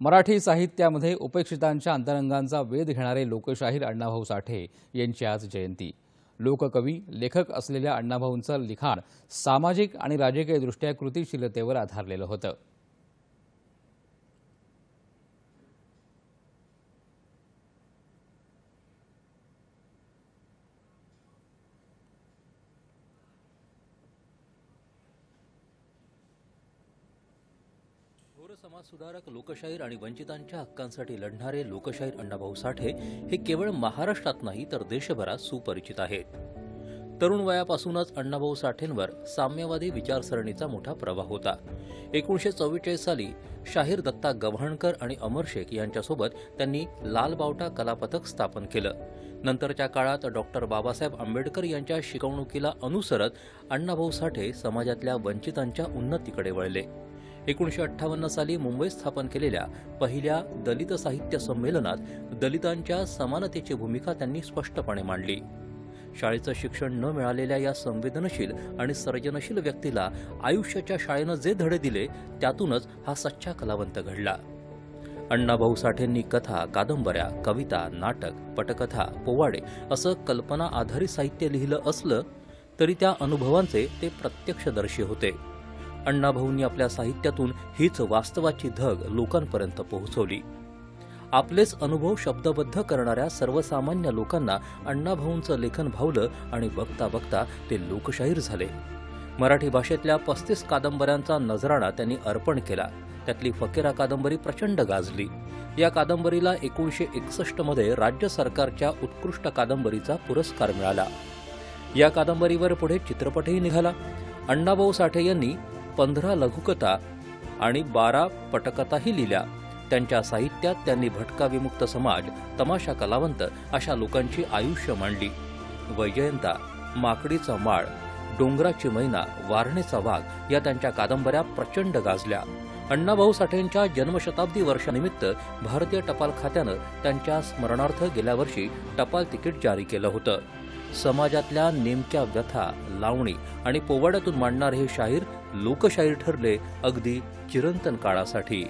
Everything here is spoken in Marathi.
मराठी साहित्यामध्ये उपेक्षितांच्या अंतरंगांचा वेध घेणारे लोकशाहीर अण्णाभाऊ साठे यांची आज जयंती. लोककवी लेखक असलेल्या अण्णाभाऊंचं लिखाण सामाजिक आणि राजकीयदृष्ट्या कृतिशीलतेवर आधारलेलं होतं. थोर समाजसुधारक लोकशाहीर आणि वंचितांच्या हक्कांसाठी लढणारे लोकशाहीर अण्णाभाऊ साठे हे केवळ महाराष्ट्रात नाही तर देशभरात सुपरिचित आहेत. तरुण वयापासूनच अण्णाभाऊ साठेंवर साम्यवादी विचारसरणीचा मोठा प्रभाव होता. एकोणीशे चव्वेचाळीस साली शाहीर दत्ता गव्हाणकर आणि अमर शेख यांच्यासोबत त्यांनी लाल बावटा स्थापन केलं. नंतरच्या काळात डॉक्टर बाबासाहेब आंबेडकर यांच्या शिकवणुकीला अनुसरत अण्णाभाऊ साठे समाजातल्या वंचितांच्या उन्नतीकडे वळले. एकोणीसशे अठ्ठावन्न साली मुंबईत स्थापन केलेल्या पहिल्या दलित साहित्य संमेलनात दलितांच्या समानतेची भूमिका त्यांनी स्पष्टपणे मांडली. शाळेचं शिक्षण न मिळालेल्या या संवेदनशील आणि सर्जनशील व्यक्तीला आयुष्याच्या शाळेनं जे धडे दिले त्यातूनच हा सच्चा कलावंत घडला. अण्णाभाऊ साठेंनी कथा कादंबऱ्या कविता नाटक पटकथा पोवाडे असं कल्पना आधारित साहित्य लिहिलं असलं तरी त्या अनुभवांचे ते प्रत्यक्षदर्शी होते. अण्णाभाऊंनी आपल्या साहित्यातून हीच वास्तवाची धग लोकांपर्यंत पोहोचवली. आपलेच अनुभव शब्दबद्ध करणाऱ्या सर्वसामान्य लोकांना अण्णाभाऊंचं लेखन भावलं आणि बघता बघता ते लोकशाहीर झाले. मराठी भाषेतल्या पस्तीस कादंबऱ्यांचा नजराणा त्यांनी अर्पण केला. त्यातली फकीरा कादंबरी प्रचंड गाजली. या कादंबरीला एकोणीशे एकसष्टमध्ये राज्य सरकारच्या उत्कृष्ट कादंबरीचा पुरस्कार मिळाला. या कादंबरीवर पुढे चित्रपटही निघाला. अण्णाभाऊ साठे यांनी पंधरा लघुकथा आणि बारा पटकथाही लिहिल्या. त्यांच्या साहित्यात त्यांनी भटका विमुक्त समाज तमाशा कलावंत अशा लोकांची आयुष्य मांडली. वैजयंता माकडीचा माळ डोंगराची मैना वारणेचा वाघ या त्यांच्या कादंबऱ्या प्रचंड गाजल्या. अण्णाभाऊ साठेंच्या जन्मशताब्दी वर्षानिमित्त भारतीय टपाल खात्यानं त्यांच्या स्मरणार्थ गेल्या वर्षी टपाल तिकीट जारी केलं होतं. समाजातल्या नेमक्या व्यथा लावणी आणि पोवाड्यातून मांडणारे हे शाहीर लोकशाहीर ठरले अगदी चिरंतन काळासाठी.